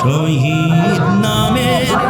শহীদ নামের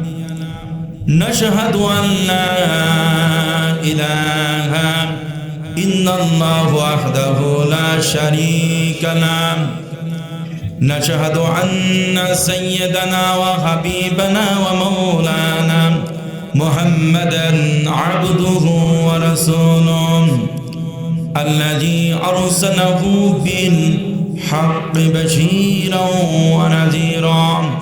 نشهد أن لا إله إلا الله وحده لا شريك له. نشهد أن سيدنا وحبيبنا ومولانا محمدا عبده ورسوله الذي أرسله بالحق بشيرا ونذيرا.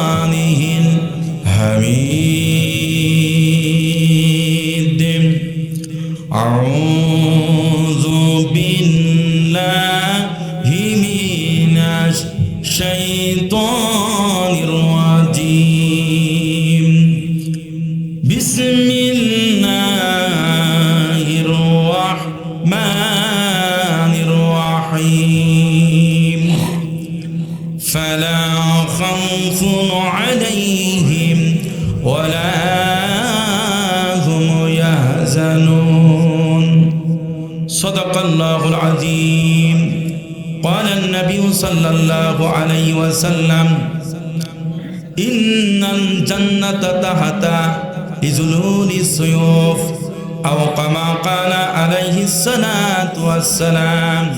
الرحمن الرحيم. فلا خوف عليهم ولا هم يحزنون. صدق الله العظيم. قال النبي صلى الله عليه وسلم إن الجنة تحت إزلول السيوف أو كما قال عليه الصلاة والسلام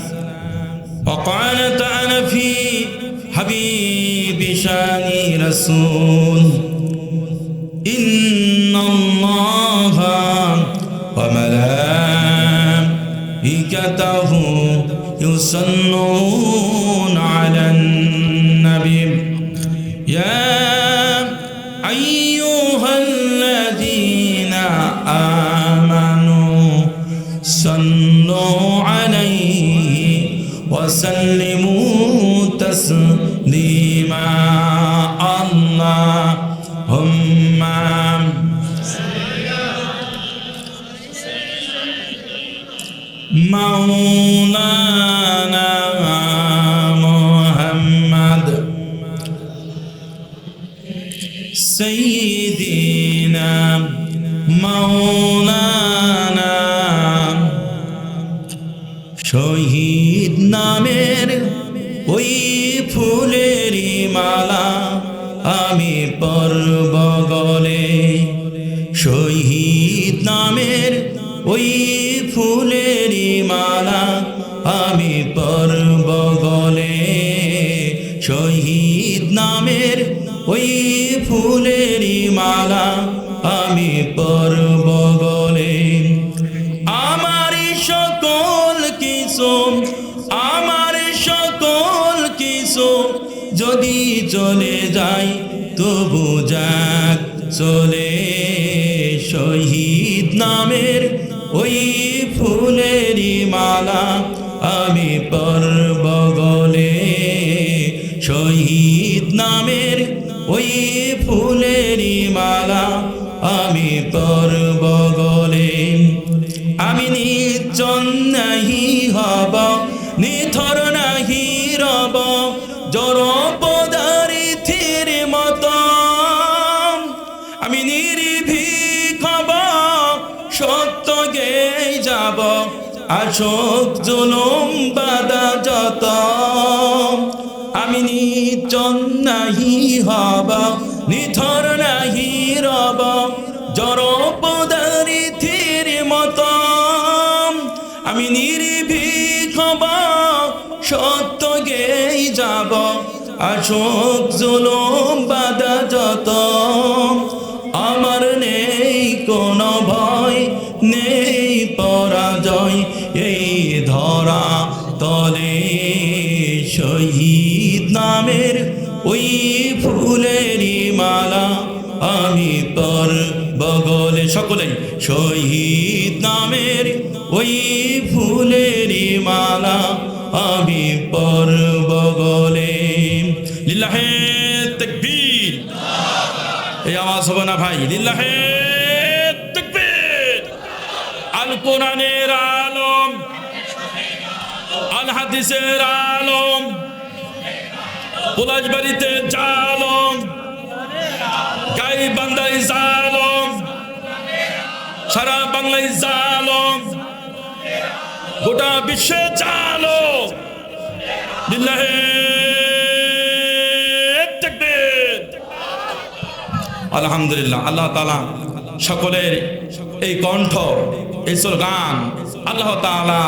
وقال تعالى في حبيب شان رسول إن الله وملائكته يصلون وسلموا تسليما নামের ওই ফুলেরই মালা আমি পর্ব গলে শহীদ নামের ওই ফুলেরই মালা আমি পর্ব গলে শহীদ নামের ওই ফুলেরই মালা আমি পর্ব যদি চলে যায় তবু যাক চলে। শহীদ নামের ওই ফুলেরই মালা আমি পর্ব গলে। শহীদ নামের ওই ফুলেরই মালা আমি পর্ব গলে। আমি নির্জন নাহি হব, নিথর নাহি রব জড় পদারিথির মত আমি নির্ভীক সত্য গে যাব আসক জুলুম বাদা যত। আমি নির্জন নাহি হব, নিথর নাহি রব। যাব আসক জুলুম বাদা যত। আমার নেই কোনো ভয়, নেই পরাজয়, এই ধরা তলে শহীদ নামের ওই ফুলেরই মালা আমি পর বগলে সকলে শহীদ নামের ওই ফুলেরই মালা আমি পর বগলে লিল্লাহে তাকবীর। এই আওয়াজ হবে না ভাই, লিল্লাহে তাকবীর। আল কোরআনের আলম, আল হাদিসের আলম, পলাশবাড়িতে জালম গাই বান্দাই জালম, সারা বাংলায় জালম, গোটা বিশ্বে জালম। লিল্লাহে আলহামদুলিল্লাহ, আল্লাহ তালা সকলের এই কণ্ঠ, এই গান আল্লাহ তালা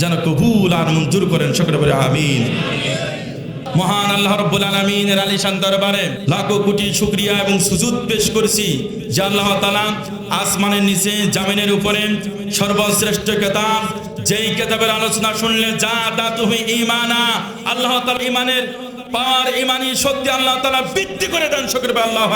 যেন কবুল আর মঞ্জুর করেন, সকলে আমিন। মহান আল্লাহ রব্বুল আলমিনের আলিশান দরবারে লাখো কোটি শুক্রিয়া এবং সুজুদ পেশ করেছি যে আল্লাহ তালা আসমানের নিচে, জামিনের উপরে সর্বশ্রেষ্ঠ কেতাব, যেই কেতাবের আলোচনা শুনলে যা তা তুমি ইমানা আল্লাহ তালা ইমানের পার ইমানি সত্যি আল্লাহ তালা বৃদ্ধি করে দেন সকলে বলে আল্লাহ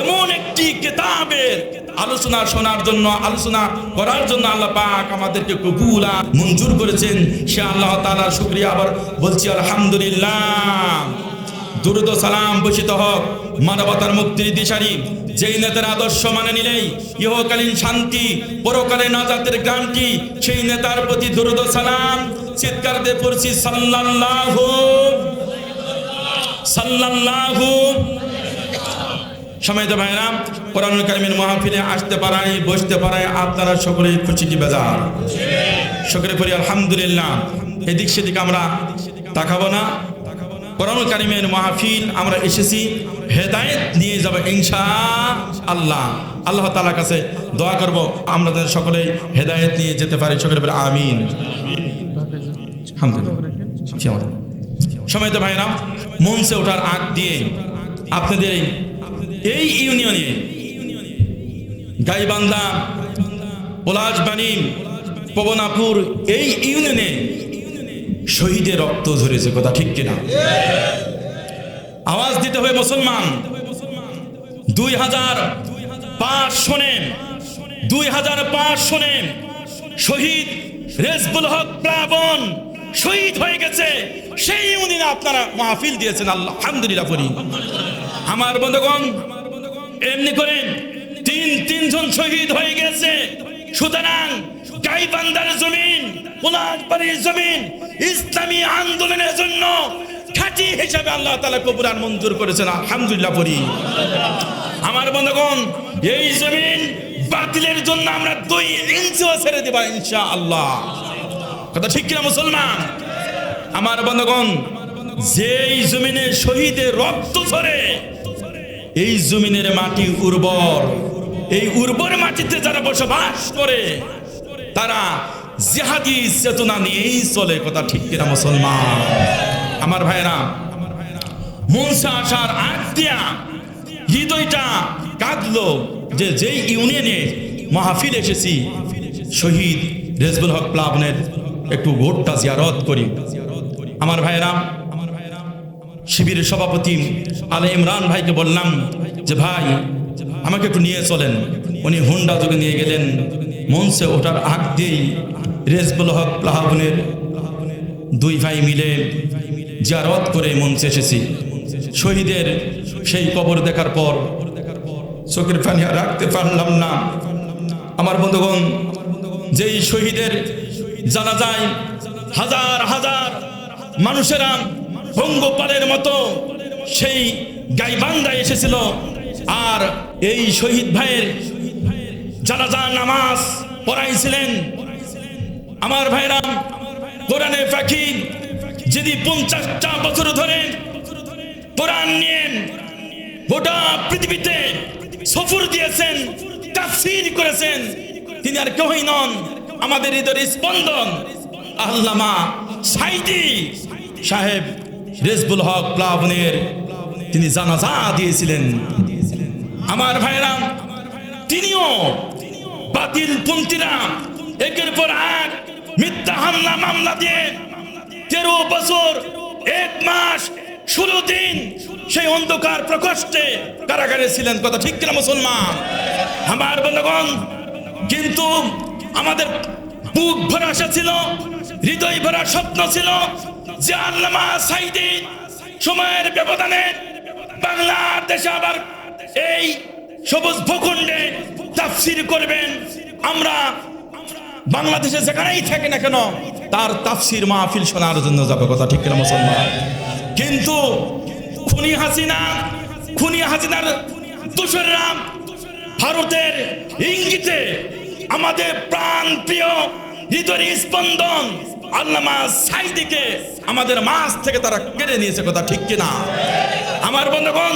এমন একটি কেতাবের আলোচনা শোনার জন্য, আলোচনা করার জন্য আল্লাহ পাক আমাদেরকে কবুলা মঞ্জুর করেছেন। সে আল্লাহ তালা শুক্রিয়া আবার বলছি, আলহামদুলিল্লাহ। দুরুদ সালাম বসিত হোক। মানবতার মুক্তির দিশারি, যেই নেতার আদর্শ মানে নিলেই ইহকালীন শান্তি, পরকালে নাজাতের গ্রামটি সেই নেতার প্রতি দুরুদ সালাম। চিৎকার দিয়ে পড়ছি, সাল্লাল্লাহু সাল্লাল্লাহু। সময় তো ভাইরাম কোরআনুল কারিমের মাহফিলে আসতে পারায়, বসতে পারায়, আপনারা সকলেই খুশি কি বেজার? সকলে করি, আলহামদুলিল্লাহ। এদিক সেদিক আমরা তাকাবো না। কোরআনুল কারিমের মাহফিল আমরা এসেছি হেদায়েত নিয়ে যাব ইনশা আল্লাহ। আল্লাহ তালার কাছে দোয়া করব আমরা তাদের সকলে হেদায়েত নিয়ে যেতে পারি, সকলে বলে আমিন। সময় তো ভাইরাম মঞ্চে ওঠার আগ দিয়ে আপনাদের এই- এই ইউনিয়নে গাইবান্ধা পলাশবাণী পবনাপুর, এই ইউনিয়নে শহীদের রক্ত ঝরেছে, কথা ঠিক কিনা? আওয়াজ দিতে হবে মুসলমান। দুই হাজার পাঁচ শোনেন দুই হাজার পাঁচ শোনেন শহীদ রেজবুল হক প্লাবন শহীদ হয়ে গেছে। সেই ইউনিয়নে আপনারা মাহফিল দিয়েছেন আল্লাহ আলহামদুলিল্লাহ করি। আমার বন্ধুগণ, এমনি করেন তিন, তিনজন শহীদ হয়ে গেছে। সুতরাং গাইবান্দার জমিন পোলাশবাড়ির জমিন, ইসলামী আন্দোলনের জন্য ঘাঁটি হিসাবে আল্লাহ তালা কবুরান মঞ্জুর করেছেন, আলহামদুলিল্লাহ পড়ি। আমার বন্ধুগণ, এই জমিন বাতিলের জন্য আমরা দুই ইঞ্চিও ছেড়ে দেবা ইনশা আল্লাহ কথা ঠিক কিনা মুসলমান? আমার বন্ধুগণ, যেই জমিনে শহীদের রক্ত ঝরে, এই জমিনের মাটি উর্বর। এই উর্বর মাটিতে যারা বসবাস করে, তারা জিহাদি চেতনা নিয়েই চলে, কথা ঠিক কিনা মুসলমান? আমার ভাইরা মনসা আসার আগ দিয়া হৃদয়টা কাঁদলো যে যেই ইউনিয়নে মাহফিল এসেছি, শহীদ রেজবুল হক প্লাবনের একটু গোটটা জিয়ারত করি। আমার ভাইরা শিবিরের সভাপতি আলে ইমরান ভাইকে বললাম যে, ভাই, আমাকে একটু নিয়ে চলেন। উনি হুন্ডা যোগে নিয়ে গেলেন, মঞ্চে ওঠার আগ দিয়েই রেজবুল হক প্লাবনের দুই ভাই মিলে জিয়ারত করে মঞ্চে এসেছি শহীদের সেই কবর দেখার পর চোখের পানি রাখতে পারলাম না। আমার বন্ধুগণ, যেই শহীদের জানা যায় হাজার হাজার মানুষেরা পঙ্গপালের মতো সেই গাইবান্ধায় এসেছিল, আর এই শহীদ ভাইয়ের জানাজা নামাজ পড়াইছিলেন। আমার ভাইরা কোরআনে পাখি যদি পঞ্চাশটা বছর ধরে কোরআন নিয়ে গোটা পৃথিবীতে সফর দিয়েছেন, তাফসীর করেছেন, তিনি আর কেউই নন। আমাদের হৃদয়ের স্পন্দন আল্লামা সাইদি সাহেব রেজবুল হক প্লাবনের তিনি জানাজা দিয়েছিলেন। আমার ভাইরা, তিনিও বাতিল পন্থীরা একের পর এক মিথ্যা হামলা মামলা দিয়ে তেরো বছর এক মাস, ষোলো দিন সেই অন্ধকার প্রকোষ্ঠে কারাগারে ছিলেন। কথা ঠিক কিনা মুসলমান? আমার বন্ধুগণ, কিন্তু আমাদের বুক ভরা আশা ছিল, হৃদয় ভরা স্বপ্ন ছিল যে আল্লামা সাইদি সময়ের ব্যবধানে বাংলাদেশে আবার এই সবুজ ভূখণ্ডে তাফসির করবেন। আমরা বাংলাদেশে যেখানেই থাকি না কেন তার তাফসির মাহফিল শোনার জন্য যাবে, কথা ঠিক কিনা মুসলমান? কিন্তু খুনি হাসিনা, খুনি হাসিনার দোসররা ভারতের ইঙ্গিতে আমাদের প্রাণ প্রিয় হৃদয়ের স্পন্দন আল্লামা সাইদিকে আমাদের মাছ থেকে তারা কেড়ে নিয়েছে, কথা ঠিক কিনা? আমার বন্ধুগণ,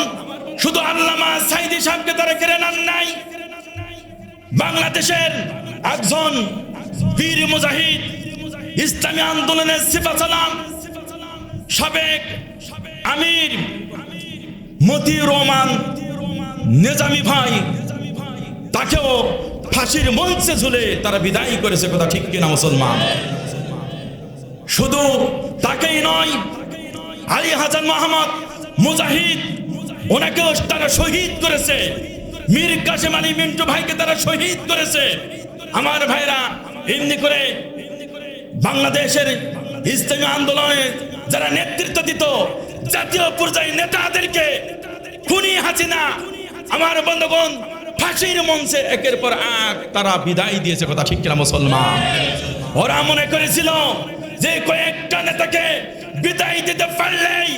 শুধু আল্লামা সাইদি সাহেবকে তারা কেড়ে নেন নাই। বাংলাদেশের একজন বীর মুজাহিদ ইসলামী আন্দোলনের সিফা সাবেক আমির মতিউর রহমান নেজামি ভাই, তাকেও ফাঁসির মঞ্চে ঝুলে তারা বিদায় করেছে, কথা ঠিক কিনা মুসলমান? শুধু তাকেই নয়, আলী হাসান মোহাম্মদ মুজাহিদ, ওনাকেও তারা শহীদ করেছে। মীর কাসেম আলী মিন্টু ভাইকে তারা শহীদ করেছে। আমার ভাইরা, এমনি করে বাংলাদেশের ইসলামী আন্দোলনে যারা নেতৃত্ব দিত, জাতীয় পর্যায়ে নেতাদেরকে খুনি হাসিনা, আমার বন্ধুগণ, ফাঁসির মঞ্চে একের পর এক তারা বিদায় দিয়েছে, কথা ঠিক কিনা মুসলমান? ওরা মনে করেছিল যে কয়েকটা নেতাকে বিদায় দিতে পারলেই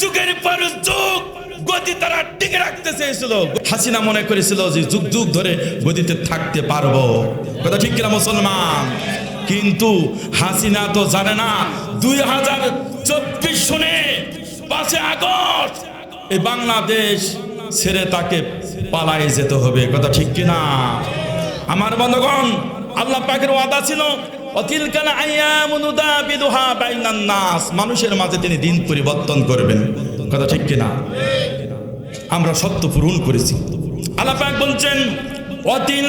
যুগের পর যুগ গতি তারা টিকে রাখতে চেয়েছিল। হাসিনা মনে করেছিল যে যুগ যুগ ধরে গতিতে থাকতে পারব। কথা ঠিক কিনা মুসলমান? কিন্তু হাসিনা তো জানে না, দুই হাজার চব্বিশ সনে পাঁচে আগস্ট এই বাংলাদেশ ছেড়ে তাকে পালায় যেতে হবে কথা ঠিক কিনা? আমার বন্ধগণ, আল্লাহ পাকের ওয়াদা ছিল মানুষের মাঝে তিনি দিন পরিবর্তন করবেন কথা ঠিক কিনা? আমরা সত্য পূরণ করেছি। আল্লাহ পাক বলছেন অতিল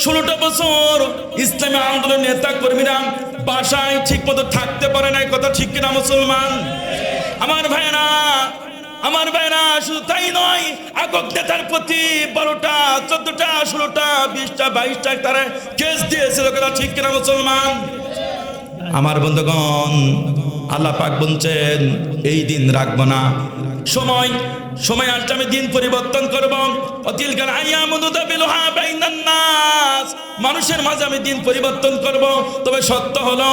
ষোলোটা বছর ইসলামী আন্দোলন নেতা কর্মীরা বাসায় ঠিক মতো থাকতে পারে না কথা ঠিক কিনা মুসলমান? আমার ভাইরা আমার ভাইরা শুধু তাই নয় আকক নেতার প্রতি বারোটা, চোদ্দটা, ষোলোটা, বিশটা, বাইশটা তারা কেস দিয়েছিল, কথা ঠিক কিনা মুসলমান? আমার বন্ধুগণ, আল্লাহ পাক বলছেন, এই দিন রাখব না। সময় সময় আসছে আমি দিন পরিবর্তন করব। অতিল কাল আইয়ামুদুদা বিলহা বাইনান নাস। মানুষের মাঝে আমি দিন পরিবর্তন করব। তবে সত্য হলো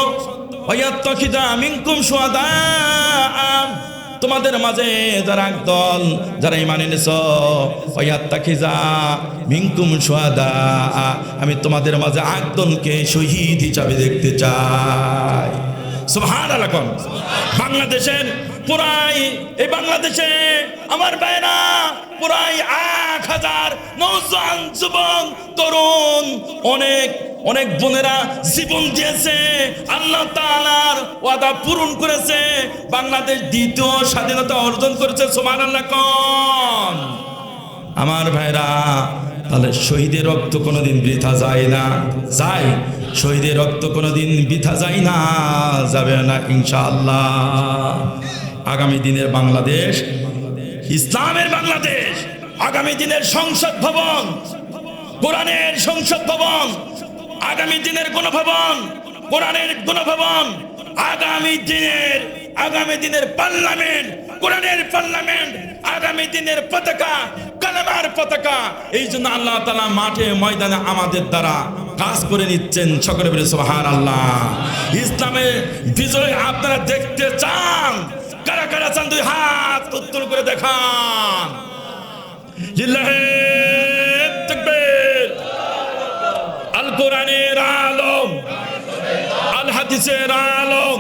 তোমাদের মাঝে যারা একদল যারা ইমান এনেছ ওয়াত্তাখিজা মিনকুম সুহাদা আমি তোমাদের মাঝে একদলকে শহীদ হিসাবে দেখতে চাই। কোন। বাংলাদেশের পুরাই এই বাংলাদেশে আমার বাইরা পুরাই এক হাজার নৌজান যুবক, তরুণ, অনেক অনেক বোনেরা জীবন দিয়েছে। আল্লাহ তাআলার ওয়াদা পূরণ করেছে। বাংলাদেশ দ্বিতীয় স্বাধীনতা অর্জন করেছে সোমান আল্লাহ কন। আমার ভাইরা, তাহলে শহীদের রক্ত কোনোদিন বৃথা যায় না, যায়। শহীদের রক্ত কোনোদিন বৃথা যায় না, যাবে না ইনশাআল্লাহ। আগামী দিনের বাংলাদেশ, ইসলামের বাংলাদেশ, আগামী দিনের সংসদ ভবন, কোরআনের সংসদ ভবন, আগামী দিনের গণভবন, কোরআনের গণভবন, আগামী দিনের আগামী দিনের পার্লামেন্ট, কোরআনের পার্লামেন্ট, আগামী দিনের পতাকা, কালামার পতাকা, এই জন্য আল্লাহ তালা মাঠে, ময়দানে আমাদের দ্বারা কাজ করে নিচ্ছেন সকলে বলে সোহার আল্লাহ ইসলামের বিজয় আপনারা দেখতে চান। কারা কারা চান দুই হাত উত্তর করে দেখান। আল কোরআনের আলম। আল হাদিসের আলম।